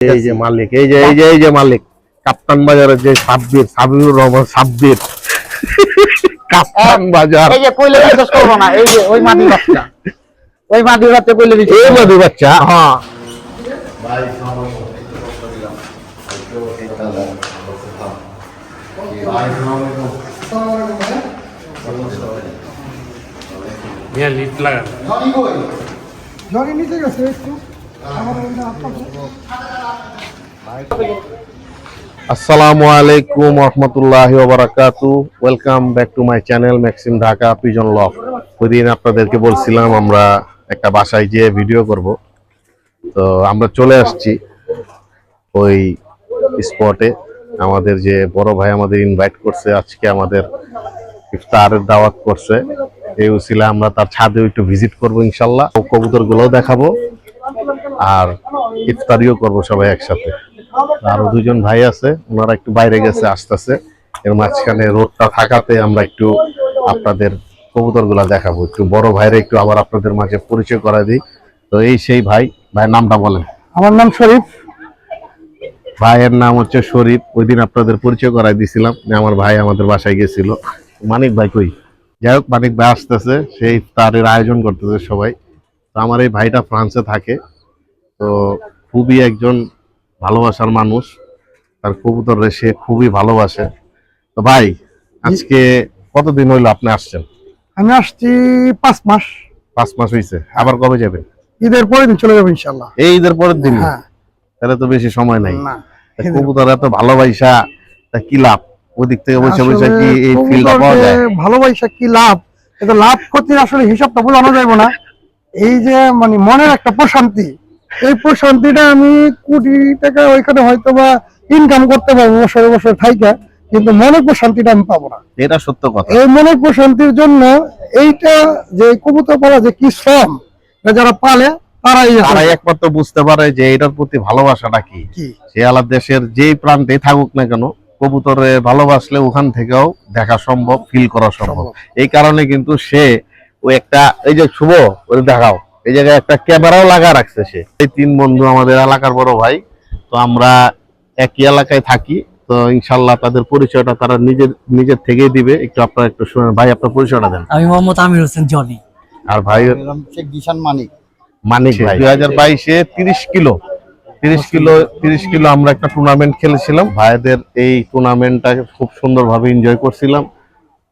এই যে মালিক এই যে এই যে এই যে মালিক কাপ্তান বাজারের যে সাব্বির সাবিরুর রহমান সাব্বির। কাপ্তান বাজার। এই যে কইলে বিশ্বাস করব না এই যে ওই মাটি বাচ্চা। ওই মাটি বাচ্চা কইলে বিশ্বাস এই। মধু বাচ্চা? হ্যাঁ। জনি নিচে গেছে একটু। ওইটা আপনাদের আসসালামু আলাইকুম রহমতুল্লাহ বারাকাতু welcome back to my channel Maxim Dhaka pigeon lock ওই দিন আপনাদেরকে বলছিলাম, আমরা একটা বাসায় যেয়ে ভিডিও করব। তো আমরা চলে আসছি ওই স্পটে আমাদের যে বড় ভাই আমাদের ইনভাইট করছে, আজকে আমাদের ইফতারের দাওয়াত করছে। এই উসিলা আমরা তার ছাদে একটু ভিজিট করব ইনশাল্লাহ। কবুতর গুলোও দেখাবো, আর ইফতারিও করব সবাই একসাথে। আরও দুজন ভাই আছে ওনারা একটু বাইরে গেছে আসতেছে। এর মাঝখানে রোডটা থাকাতে আমরা একটু আপনাদের কবুতরগুলা দেখাবো। একটু বড় ভাইরে একটু আবার আপনাদের মাঝে পরিচয় করা দিই। তো এই সেই ভাই ভাইয়ের নামটা বলেন। আমার নাম শরীফ। ভাইয়ের নাম হচ্ছে শরীফ। ওই দিন আপনাদের পরিচয় করাই দিছিলাম যে আমার ভাই আমাদের বাসায় গেছিল। মানিক ভাই কই? যাই হোক মানিক ভাই আসতেছে সেই তারের আয়োজন করতেছে সবাই। তো আমার এই ভাইটা ফ্রান্সে থাকে। তো খুবই একজন ভালোবাসার মানুষ। তার কবুতর সে খুবই ভালোবাসে। তো ভাই আজকে কতদিন হইল আপনি আসছেন? আমি আসছি পাঁচ মাস। পাঁচ মাস হয়েছে আবার কবে যাবেন? ঈদের পরে দিন চলে যাব ইনশাল্লাহ এই ঈদের পরের দিন? হ্যাঁ। তাহলে তো বেশি সময় নাই। কবুতর এত ভালোবাসা তা কি লাভ? ওদিক থেকে বসে বসে কি এই ফিলটা পাওয়া যায়? ভালোবাসা কি লাভ? এটা লাভ ক্ষতির আসলে হিসাবটা বোঝানো যাবে না। এই যে মানে মনের একটা প্রশান্তি এই প্রশান্তিটা আমি কোটি টাকা ওইখানে হয়তো বা ইনকাম করতে পারব বছরে বছর থাইকা কিন্তু মনের প্রশান্তিটা আমি পাবো না। এটা সত্য কথা। এই মনের প্রশান্তির জন্য এইটা যে কবুতর পালা যে কি শ্রম যারা পালে তারাই তারা একমাত্র বুঝতে পারে যে এটার প্রতি ভালোবাসাটা কি কি? সে আলাদা দেশের যেই প্রান্তে থাকুক না কেন কবুতরে ভালোবাসলে ওখান থেকেও দেখা সম্ভব ফিল করা সম্ভব। এই কারণে কিন্তু সে ওই একটা এই যে শুভ ওই দেখাও। এই জায়গায় একটা ক্যামেরাও লাগা রাখছে সে। এই তিন বন্ধু আমাদের এলাকার বড় ভাই তো আমরা একই এলাকায় থাকি তো ইনশাল্লাহ তাদের পরিচয়টা তারা নিজের নিজের থেকেই দিবে। একটু আপনারা একটু শুনেন। ভাই আপনার পরিচয়টা দেন। আমি মোহাম্মদ আমির হোসেন জনি। আর ভাই শেখ জিশান মানিক। মানিক ভাই। দুই হাজার বাইশে তিরিশ কিলো তিরিশ কিলো তিরিশ কিলো আমরা একটা টুর্নামেন্ট খেলেছিলাম। ভাইদের এই টুর্নামেন্টটা খুব সুন্দরভাবে এনজয় করছিলাম।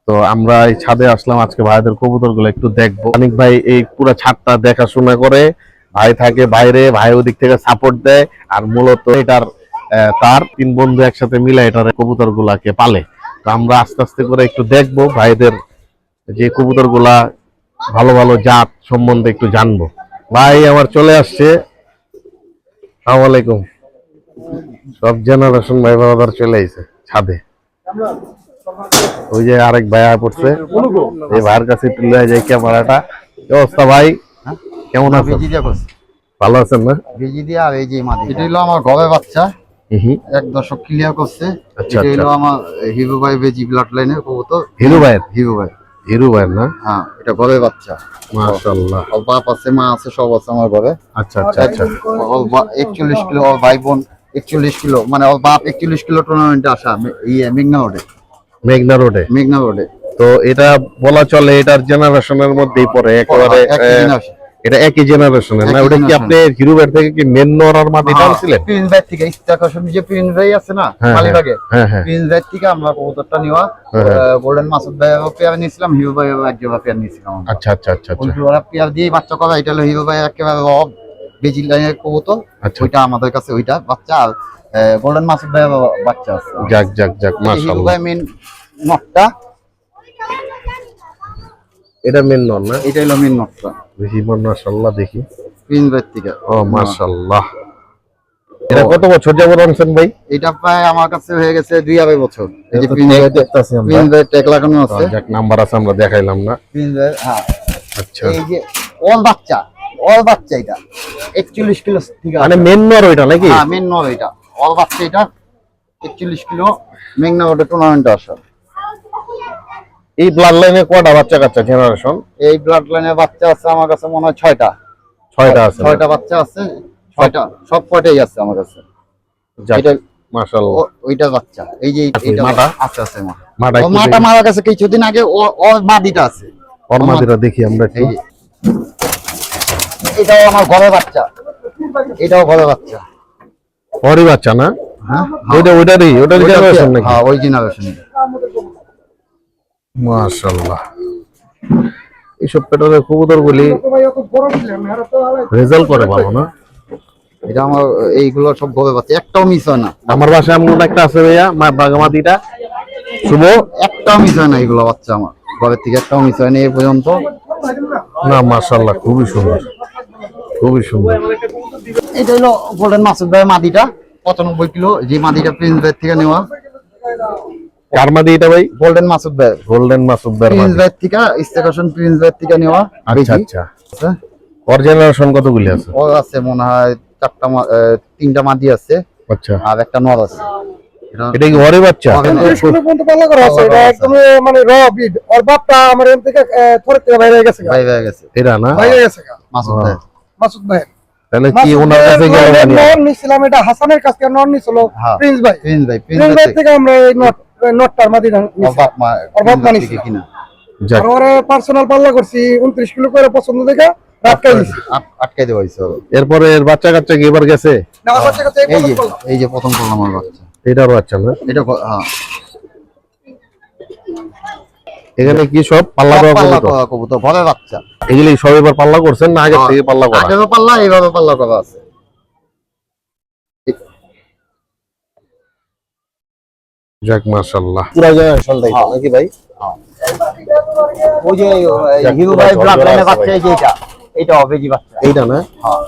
তো আমরা এই ছাদে আসলাম। আজকে ভাইদের কবুতরগুলো একটু দেখব। অনেক ভাই এই পুরো ছাদটা দেখাশোনা করে। ভাই থাকে বাইরে, ভাই ওদিক থেকে সাপোর্ট দেয়। আর মূলত এটার তার তিন বন্ধু একসাথে মিলে এটার কবুতর গুলাকে পালে। তো আমরা আস্তে আস্তে করে একটু দেখব, ভাইদের যে কবুতরগুলা ভালো ভালো জাত সম্বন্ধে একটু জানব। ভাই, আমার চলে আসছে। সালাম আলাইকুম। সব জেনারেশন ভাই বাবার চলে আইছে ছাদে। ওই যে আরেক ভাই পড়ছে। এই ভাইয়ের কাছে লয়ে যাই ক্যামেরাটা। কি অবস্থা ভাই? কেমন বেজি দিয়া করছে। ভালো আছেন না? বেজি দিয়া আর এই যে মাটি এটা হলো আমার গবে বাচ্চা। এক দশক ক্লিয়ার করছে। আচ্ছা, এটা হলো আচ্ছা। আমার হিরো ভাই বেজি ব্লাড লাইনের কবুতর। হিরু ভাইয়ের? হিরো ভাই। হিরু ভাইয়ের না? হ্যাঁ এটা গবে বাচ্চা। মাশাআল্লাহ। ওর বাপ আছে মা আছে সব আছে আমার ঘরে। আচ্ছা আচ্ছা আচ্ছা। ওর বা- একচল্লিশ কিলো ওর ভাই বোন একচল্লিশ কিলো। মানে ওর বাপ একচল্লিশ কিলো টুর্নামেন্টে আসা ইয়ে মেঘনা রোডে মেঘনা রোডে? মেঘনা রোডে। তো এটা বলা চলে এটার জেনারেশনের মধ্যেই পড়ে একেবারে এটা একই জেনারেশনের না? ওটা কি আপনি হিরু ভাইয়ের থেকে কি মেন নরার মাটিটা আনছিলেন প্রিন্স ভাই থেকে। ইস্তাকাশন যে প্রিন্স ভাই আছে না হ্যাঁ, মালিবাগে? হ্যাঁ হ্যাঁ। প্রিন্স ভাই থেকে আমরা কবুতরটা নেওয়া হ্যাঁ। গোল্ডেন মাসুদ ভাই পেয়ার নিয়েছিলাম হিরো ভাই এক জোড়া পেয়ার নিয়েছিলাম আচ্ছা আচ্ছা আচ্ছা আচ্ছা। পেয়ার দিয়ে বাচ্চা করা এটা হলো হিরো ভাই একেবারে রব বেজি লাইনের কবুতর। আচ্ছা। ওইটা আমাদের কাছে ওইটা বাচ্চা। আর গোল্ডেন ভাই বাচ্চা আছে। যাক যাক যাক মাশাআল্লাহ। ভাই মেন নটটা। এটা মেন নর না? এটা হলো মেন নটটা। দেখি মাশাআল্লাহ দেখি। ভাই থেকে। ও মাশাআল্লাহ। এটা কত বছর যাবত আনছেন ভাই? এটা প্রায় আমার কাছে হয়ে গেছে দুই আড়াই বছর। এই যে প্রিন্স ভাই দেখতাছি আমরা। প্রিন্স ভাই ট্যাগ লাগানো আছে। যাক নাম্বার আছে আমরা দেখাইলাম না। প্রিন্স ভাই হ্যাঁ। আচ্ছা। এই যে অল বাচ্চা অল বাচ্চা এটা। একচল্লিশ কিলো ঠিক আছে মানে মেন নর ওইটা নাকি? হ্যাঁ মেন নর এটা অল বাচ্চা এটা। একচল্লিশ কিলো মেঘনা ওটা টুর্নামেন্টে আসা। এই ব্লাড লাইনে কয়টা বাচ্চা কাচ্চা জেনারেশন এই ব্লাড লাইনের বাচ্চা আছে আমার কাছে মনে হয় ছয়টা। ছয়টা আছে। ছয়টা বাচ্চা আছে ছয়টা। সব কয়টাই আছে আমার কাছে। যাক, এটা মাশাআল্লাহ। ও- বাচ্চা। এই যে আছে, মাটা? আছে আছে মা মাটা মাটা মারা গেছে কিছুদিন আগে ও মাদিটা আছে। ওর মাদিরা দেখি আমরা একটু। এটাও আমার ঘরের বাচ্চা। এটাও ঘরের বাচ্চা। ওরই বাচ্চা না? হ্যাঁ? ওইটা ওইটারই ওইটারই জেনারেশন নাকি? হ্যাঁ ওই জেনারেশন মাশাআল্লাহ। এইসব পেটারের কবুতর গুলি ভাই অত বড় দিলেন না, এরা তো আলাই- রেজাল্ট করে ভালো না? এটা আমার এইগুলো সব ঘরের বাচ্চা। একটাও মিস হয় না। আমার বাসায় এমন একটা আছে ভাইয়া মা বাগামাতিটা শুভ? একটাও মিস হয় না এগুলো বাচ্চা আমার। ঘরের থেকে একটাও মিস হয় না এই পর্যন্ত। না মাশাআল্লাহ খুবই সুন্দর। খুবই সুন্দর। এটা হলো গোল্ডেন মাসুদ ভাইয়ের মাদিটা পঁচানব্বই কিলো যে মাদিটা প্রিন্স ভাইয়ের থেকে নেওয়া। কার মাদি এটা ভাই? গোল্ডেন মাসুদ ভাই গোল্ডেন মাসুদ প্রিন্স মাদি থেকে প্রিন্স নেওয়া। আচ্ছা আচ্ছা। ওর জেনারেশন কতগুলি আছে? ওর আছে মনে হয় চারটা তিনটা মাদি আছে। আচ্ছা। আর একটা নর আছে। এটা এটা কি ঘরে বাচ্চা? ওখানে পর্যন্ত পাল্লা করা আছে, এটা একদম মানে র বিড ওর বাপটা আমার এখান থেকে আহ, থেকে বাইরে গেছে বাইরে গেছে। এটা না? বাইরে গেছে মাসুদ ভাই মাসুদ ভাই তাহলে কি ওনার কাছে গেল মানে? নন নিছিলাম এটা হাসানের কাছে নন নিছিল হ্যাঁ। প্রিন্স ভাই। প্রিন্স ভাই প্রিন্স ভাই থেকে আমরা এই নট নটটার মাদি বাপ মা বাপ কিনা? ওরে পার্সোনাল পাল্লা করছি উনত্রিশ কিলো করে পছন্দ দেখে আটকাই দেওয়া হয়েছে। এরপরে এর বাচ্চা কাচ্চা কি এবার গেছে? না এই যে। এই প্রথম করলাম আমার বাচ্চা। এটার বাচ্চা না? এটা হ্যাঁ। এখানে কি সব পাল্লা দেওয়া কবুতর? বাচ্চা। এগুলি সব এবার পাল্লা করছেন না আগে থেকে পাল্লা করা? পাল্লা এইভাবে পাল্লা করা আছে। যাক মাশাআল্লাহ। পুরা জেনারেশন তাই হ্যাঁ। নাকি ভাই? ওই যে হিরো ভাই ব্লাড লাইনের বাচ্চা এই যে এটা। এটা অবেজি বাচ্চা। এইটা না? হ্যাঁ।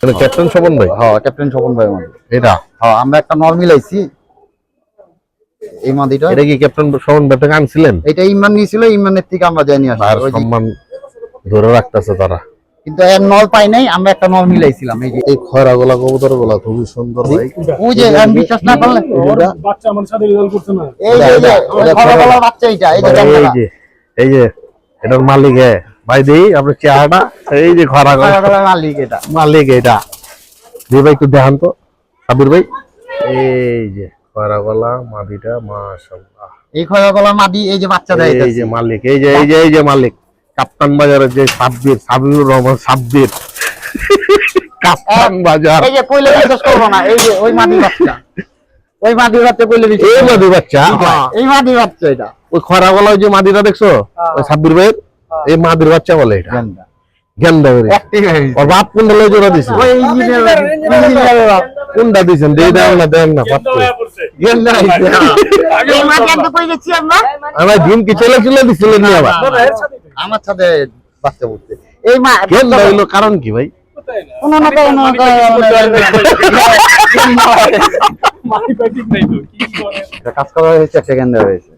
মানে ক্যাপ্টেন ভাই? হ্যাঁ ক্যাপ্টেন আমাদের এটা হ্যাঁ আমরা একটা নর্মাল আইছি। এই মাদিটা এটা কি ক্যাপ্টেন ভাই থেকে আনছিলেন? এটা ইমরান নিয়েছিল ইমরানের থেকে আমরা জানি আর সম্মান ধরে রাখতেছে তারা। কিন্তু এর নল পাই নাই আমরা একটা নল মিলাইছিলাম এই যে। এই খয়রা গোলা কবুতর গোলা খুবই সুন্দর ভাই। ওই যে আমি বিশ্বাস না করলে বাচ্চা আমার সাথে রেজাল্ট করছে না। এই যে খরা খরা বাচ্চা এইটা এই যে এই যে এই যে এটার মালিক হে ভাই দেই আপনার চেহারাটা। এই যে খরা গোলা খরা মালিক এটা। মালিক এটা। দি ভাই একটু দেখান তো। সাবির ভাই। এই যে। খয়রা মাদিটা মাশাআল্লাহ। এই খরা খরা মাদি এই যে বাচ্চা দেয় এই যে মালিক এই যে এই যে এই যে মালিক। কাপ্তান বাজারের যে সাব্বির সাবিরুর রহমান সাব্বির। কাপ্তান বাজার। এই যে কইলে বিশ্বাস করব না এই যে ওই মাদি বাচ্চা। ওই মাদি বাচ্চা কইলে বিশ্বাস এই মাদি বাচ্চা? এই মাদি বাচ্চা এটা। ওই খরা যে মাদিটা দেখছ? ওই সাব্বির ভাইয়ের? এই মাদির বাচ্চা বলে এটা। গেন্দা গেন্দা ওর বাপ কোনটা জোড়া দিছে? ওই ইঞ্জিনিয়ার বাপ। কোনটা দিছেন দেই দেন না দেন না পাত্র গেন্দা হয়েছে এই মাদি একটু কই গেছি আমরা কি ছেলে দিছিলেন নি আবার আমার সাথে বাচ্চা এই মা কারণ কি ভাই কোনো না কোনো মাটি পাইটি নাই তো কি করে কাজ করা হয়েছে সেকেন্ড হয়েছে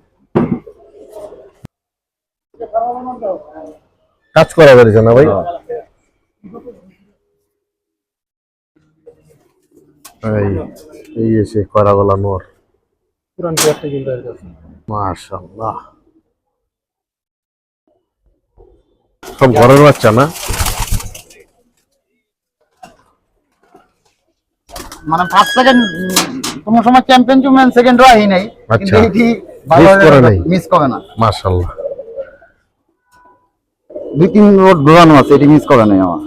কাজ করা বেরিয়েছে না ভাই এই এই এসে করা নোর। পুরান চেয়ারটা কিন্তু এর কাছে। মাশাআল্লাহ। সব ঘরের বাচ্চা না? মানে ফার্স্ট সেকেন্ড কোনো সময় চ্যাম্পিয়ন চুম্পিয়ন সেকেন্ড রাহি নাই। আচ্ছা। ভালো। মিস করে না। মাশাআল্লাহ। দুই তিন রোড ঘোরানো আছে এটি মিস করে নাই আমার।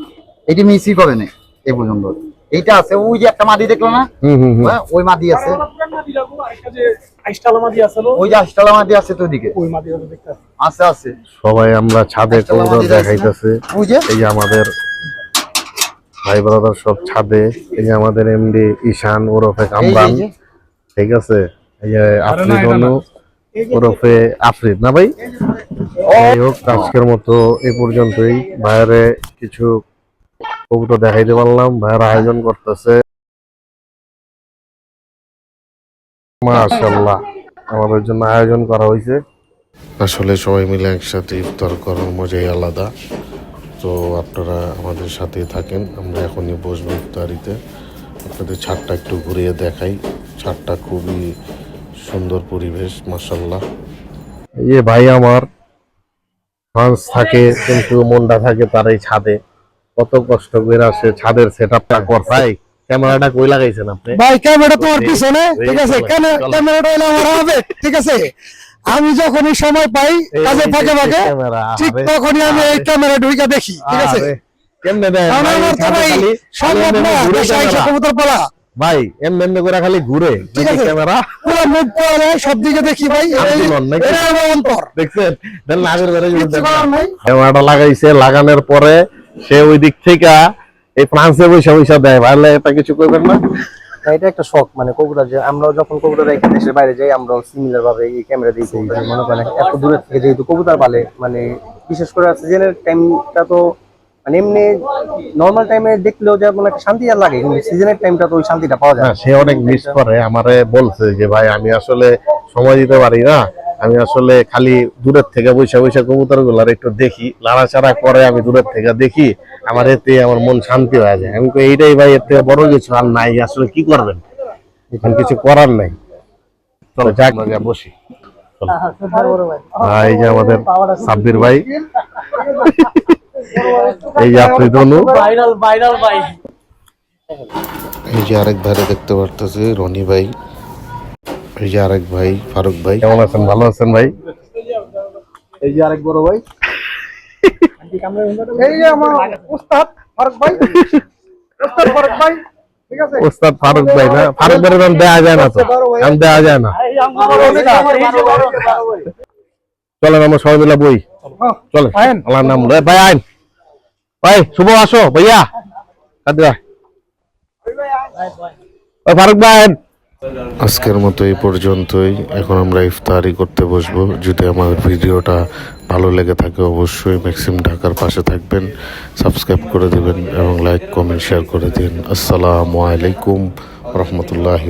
এটি মিসই করে নাই এই পর্যন্ত। এইটা আছে ওই যে একটা মাদি দেখল না? হুম হুম হুম। হ্যাঁ, ওই মাদি আছে। ওই যে আশটালা মাদি আছে তো ওদিকে ওই মাদি হলো দেখতে আসি। আছে আছে। সবাই আমরা ছাদে? দেখাইতেছে। ওই এই যে আমাদের ভাই ব্রাদার সব ছাদে এই যে আমাদের এমডি ঈশান ওরফে কামরান। ঠিক আছে? এই যে আফরিদ। অনু ওরফে আফরিদ না ভাই? যাই হোক আজকের মতো এ পর্যন্তই। বাইরে কিছু কবুতর দেখাইতে পারলাম ভাইয়ের আয়োজন করতেছে। মাশাল্লাহ আমাদের জন্য আয়োজন করা হয়েছে। আসলে সবাই মিলে একসাথে ইফতার করার মজাই আলাদা। তো আপনারা আমাদের সাথে থাকেন আমরা এখনই বসবো ইফতারিতে। আপনাদের ছাদটা একটু ঘুরিয়ে দেখাই। ছাদটা খুবই সুন্দর পরিবেশ মাসাল্লাহ এই ভাই আমার ফ্রান্স থাকে কিন্তু মনটা থাকে তার এই ছাদে। কত কষ্ট করে আসে ছাদের সেট আপটা করছাই ক্যামেরাটা কই লাগাইছেন আপনি? ভাই ক্যামেরা তোমার পিছনে। ঠিক আছে ক্যামেরাটা হলো আমার হবে। ঠিক আছে? আমি যখনই সময় পাই কাজে ফাঁকে ফাঁকে ঠিক তখনই আমি এই ক্যামেরা ঢুকে দেখি ঠিক আছে? কেমনে ভাই, আমার তো ভাই সম্ভব না এমনি ঘুরে দেশে আইসা কবুতর পালা। ভাই এমনি এমনি করে খালি ঘুরে ক্যামেরা পুরো মুখ পরে সব দিকে দেখি ভাই। এটা আমার অন্তর। দেখছেন? নাগের ক্যামেরাটা লাগাইছে লাগানোর পরে সে ওই দিক থেকে এই ফ্রান্সে বৈশা বৈশা দেয় ভালো এটা কিছু করবেন না? এটা একটা শখ মানে কবুতর যে আমরা যখন কবুতর দেশের বাইরে যাই আমরা ভাবে ক্যামেরা মনে এত থেকে যেহেতু মানে বিশেষ করে তো মানে এমনি নর্মাল টাইমে দেখলেও যেমন একটা শান্তি আর লাগে কিন্তু সিজনের টাইমটা তো ওই শান্তিটা পাওয়া যায় না। সে অনেক মিস করে আমারে বলছে যে ভাই আমি আসলে সময় দিতে পারি না আমি আসলে খালি দূরের থেকে বৈশা বৈশা কবুতরগুলার একটু দেখি লাড়াচাড়া করে আমি দূরের থেকে দেখি আমার এতে আমার মন শান্তি হয়ে যায়। আমি কই, এইটাই ভাই এর থেকে বড় কিছু আর নাই আসলে কি করবেন? এখন কিছু করার নাই। চলো যাক। বসি। এই যে আমাদের সাব্বির ভাই। এই যে আপনি দনু ভাইরাল ভাইরাল ভাই। এই যে আরেক ভাইরে দেখতে পারতেছি রনি ভাই। এই যে আরেক ভাই ফারুক ভাই। কেমন আছেন? ভালো আছেন ভাই? এই যে আরেক বড় ভাই। এই যে আমার উস্তাদ ফারুক ভাই। উস্তাদ ফারুক ভাই ওস্তাদ ফারুক ভাই না? ফারুক ভাইয়ের নাম দেওয়া যায় না তো। নাম দেওয়া যায় না। চলেন আমরা সবাই মিলে বই। চলে আল্লাহর নাম ভাই আইন ভাই শুভ আসো ভাইয়া কাদি ভাই ফারুক ভাই। আজকের মতো এই পর্যন্তই। এখন আমরা ইফতারি করতে বসবো। যদি আমার ভিডিওটা ভালো লেগে থাকে, অবশ্যই ম্যাক্সিম ঢাকার পাশে থাকবেন, সাবস্ক্রাইব করে দেবেন এবং লাইক, কমেন্ট, শেয়ার করে দিন। আসসালামু আলাইকুম রহমতুল্লাহি